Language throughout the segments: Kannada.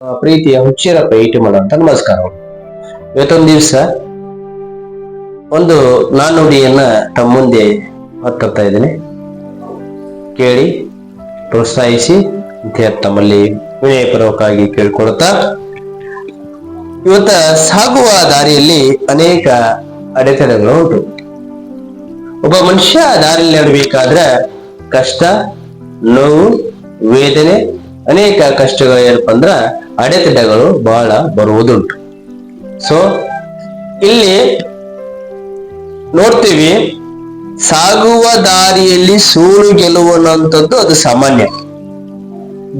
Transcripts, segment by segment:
ಪ್ರೀತಿಯ ಹುಚ್ಚಿರ ಪೈಟಿ ಮಾಡುವಂತ ನಮಸ್ಕಾರಗಳು ಇವತ್ತೊಂದು ದಿವಸ ಒಂದು ನಾನುಡಿಯನ್ನ ತಮ್ಮ ಮುಂದೆ ಹೊತ್ತರ್ತಾ ಇದ್ದೀನಿ. ಕೇಳಿ, ಪ್ರೋತ್ಸಾಹಿಸಿ ತಮ್ಮಲ್ಲಿ ವಿನಯಪೂರ್ವಕವಾಗಿ ಕೇಳ್ಕೊಳ್ತಾ ಇವತ್ತ ಸಾಗುವ ದಾರಿಯಲ್ಲಿ ಅನೇಕ ಅಡೆತಡೆಗಳು ಉಂಟು. ಒಬ್ಬ ಮನುಷ್ಯ ದಾರಿಯಲ್ಲಿ ನಡಬೇಕಾದ್ರೆ ಕಷ್ಟ, ನೋವು, ವೇದನೆ ಅನೇಕ ಕಷ್ಟಗಳು ಏನಪ್ಪ ಅಂದ್ರ ಅಡೆತಡೆಗಳು ಬಹಳ ಬರುವುದುಂಟು. ಸೊ ಇಲ್ಲಿ ನೋಡ್ತೀವಿ, ಸಾಗುವ ದಾರಿಯಲ್ಲಿ ಸೂಳು ಗೆಲುವು ಅನ್ನುವಂಥದ್ದು ಅದು ಸಾಮಾನ್ಯ.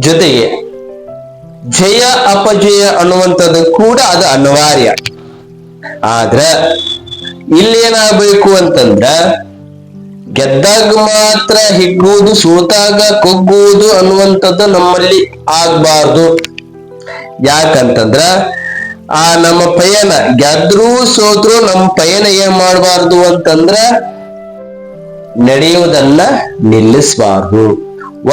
ಜೊತೆಗೆ, ಜಯ ಅಪಜಯ ಅನ್ನುವಂಥದ್ದು ಕೂಡ ಅದು ಅನಿವಾರ್ಯ. ಆದ್ರ, ಇಲ್ಲೇನಾಗಬೇಕು ಅಂತಂದ್ರ ಗೆದ್ದಾಗ ಮಾತ್ರ ಹಿಗ್ಗುವುದು, ಸೋತಾಗ ಕುಗ್ಗುವುದು ಅನ್ನುವಂಥದ್ದು ನಮ್ಮಲ್ಲಿ ಆಗ್ಬಾರ್ದು. ಯಾಕಂತಂದ್ರ, ಆ ನಮ್ಮ ಪಯಣ, ಗೆದ್ರು ಸೋತ್ರು ನಮ್ಮ ಪಯಣ ಏನ್ ಮಾಡಬಾರ್ದು ಅಂತಂದ್ರ ನಡೆಯುವುದನ್ನ ನಿಲ್ಲಿಸಬಾರ್ದು.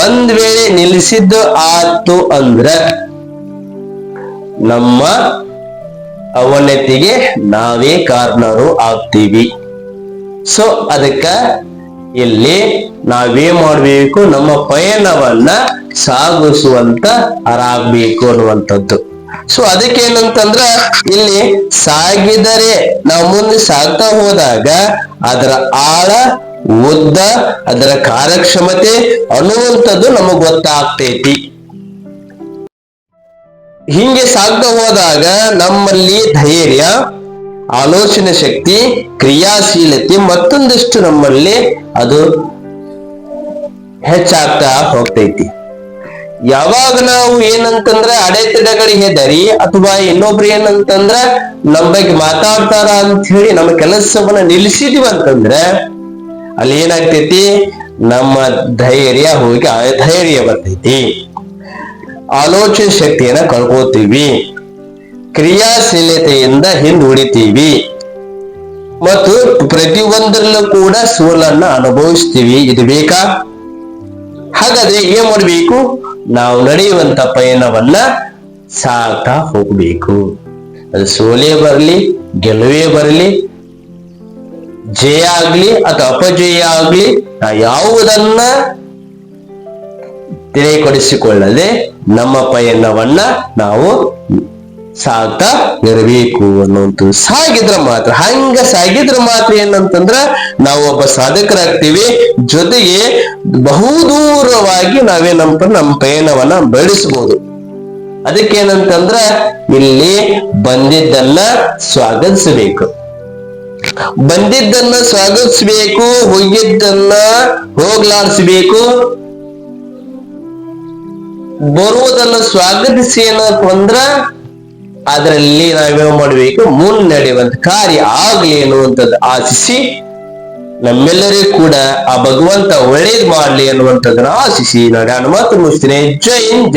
ಒಂದ್ ವೇಳೆ ನಿಲ್ಲಿಸಿದ್ದು ಆತು ಅಂದ್ರ ನಮ್ಮ ಅವನತಿಗೆ ನಾವೇ ಕಾರಣರು ಆಗ್ತೀವಿ. ಸೊ ಅದಕ್ಕ ಇಲ್ಲಿ ನಾವೇನ್ ಮಾಡ್ಬೇಕು? ನಮ್ಮ ಪಯಣವನ್ನ ಸಾಗಿಸುವಂತ ಅರಾಗ್ಬೇಕು ಅನ್ನುವಂಥದ್ದು. ಸೊ ಅದಕ್ಕೆ ಏನಂತಂದ್ರ ಇಲ್ಲಿ ಸಾಗಿದರೆ ನಾವು ಮುಂದೆ ಸಾಗ್ತಾ ಹೋದಾಗ ಅದರ ಆಳ, ಉದ್ದ, ಅದರ ಕಾರ್ಯಕ್ಷಮತೆ ಅನ್ನುವಂಥದ್ದು ನಮಗ್ ಗೊತ್ತಾಗ್ತೈತಿ. ಹಿಂಗೆ ಸಾಗ್ತಾ ಹೋದಾಗ ನಮ್ಮಲ್ಲಿ ಧೈರ್ಯ ಆಲೋಚನೆ ಶಕ್ತಿ, ಕ್ರಿಯಾಶೀಲತೆ ಮತ್ತೊಂದಷ್ಟು ನಮ್ಮಲ್ಲಿ ಅದು ಹೆಚ್ಚಾಗ್ತಾ ಹೋಗ್ತೈತಿ. ಯಾವಾಗ ನಾವು ಏನಂತಂದ್ರ ಅಡೆತಡೆಗಳಿಗೆ ಹೆದರಿ ಅಥವಾ ಇನ್ನೊಬ್ರು ಏನಂತಂದ್ರ ನಮ್ಮ ಬಗ್ಗೆ ಮಾತಾಡ್ತಾರ ಅಂತ ಹೇಳಿ ನಮ್ಮ ಕೆಲಸವನ್ನ ನಿಲ್ಲಿಸಿದ್ವಿ ಅಂತಂದ್ರ ಅಲ್ಲಿ ಏನಾಗ್ತೈತಿ? ನಮ್ಮ ಧೈರ್ಯ ಹೋಗಿ ಧೈರ್ಯ ಬರ್ತೈತಿ. ಆಲೋಚನೆ ಶಕ್ತಿಯನ್ನ ಕಳ್ಕೋತೀವಿ ಕ್ರಿಯಾಶೀಲತೆಯಿಂದ ಹಿಂದುಳಿತೀವಿ. ಮತ್ತು ಪ್ರತಿಯೊಂದರಲ್ಲೂ ಕೂಡ ಸೋಲನ್ನ ಅನುಭವಿಸ್ತೀವಿ. ಇದು ಬೇಕಾ? ಹಾಗಾದ್ರೆ ಏನ್ ಮಾಡಬೇಕು? ನಾವು ನಡೆಯುವಂತ ಪಯಣವನ್ನ ಸಾಗ್ತಾ ಹೋಗಬೇಕು. ಅದು ಸೋಲೇ ಬರಲಿ, ಗೆಲುವೇ ಬರಲಿ, ಜಯ ಆಗ್ಲಿ ಅಥವಾ ಅಪಜಯ ಆಗ್ಲಿ ನಾ ಯಾವುದನ್ನ ತಿಳಿಕೊಡಿಸಿಕೊಳ್ಳದೆ ನಮ್ಮ ಪಯಣವನ್ನ ನಾವು ಸಾಗ್ತಾ ಇರಬೇಕು ಅನ್ನುವಂಥ ಸಾಗಿದ್ರ ಮಾತ್ರ. ಹಂಗ ಸಾಗಿದ್ರ ಮಾತ್ರ ಏನಂತಂದ್ರ ನಾವು ಒಬ್ಬ ಸಾಧಕರಾಗ್ತೀವಿ. ಜೊತೆಗೆ ಬಹುದೂರವಾಗಿ ನಾವೇ ನಮ್ಮ ನಮ್ಮ ಪಯಣವನ್ನ ಬೆಳೆಸಬಹುದು ಅದಕ್ಕೇನಂತಂದ್ರ ಇಲ್ಲಿ ಬಂದಿದ್ದನ್ನ ಸ್ವಾಗತಿಸಬೇಕು. ಬಂದಿದ್ದನ್ನ ಸ್ವಾಗತಿಸ್ಬೇಕು, ಹೋಗಿದ್ದನ್ನ ಹೋಗ್ಲಾಡಿಸ್ಬೇಕು ಬರುವುದನ್ನ ಸ್ವಾಗತಿಸಿ ಏನಪ್ಪ ಅಂದ್ರ ಅದರಲ್ಲಿ ನಾವೇನು ಮಾಡಬೇಕು? ಮುನ್ನಡೆಯುವಂತ ಕಾರ್ಯ ಆಗ್ಲಿ ಅನ್ನುವಂಥದ್ದು ಆಶಿಸಿ ನಮ್ಮೆಲ್ಲರಿಗೂ ಕೂಡ ಆ ಭಗವಂತ ಒಳ್ಳೇದ್ ಮಾಡಲಿ ಅನ್ನುವಂಥದ್ದನ್ನ ಆಶಿಸಿ ನಾನು ಮಾತು ಮುಗಿಸ್ತೀನಿ. ಜೈ ಹಿಂದ್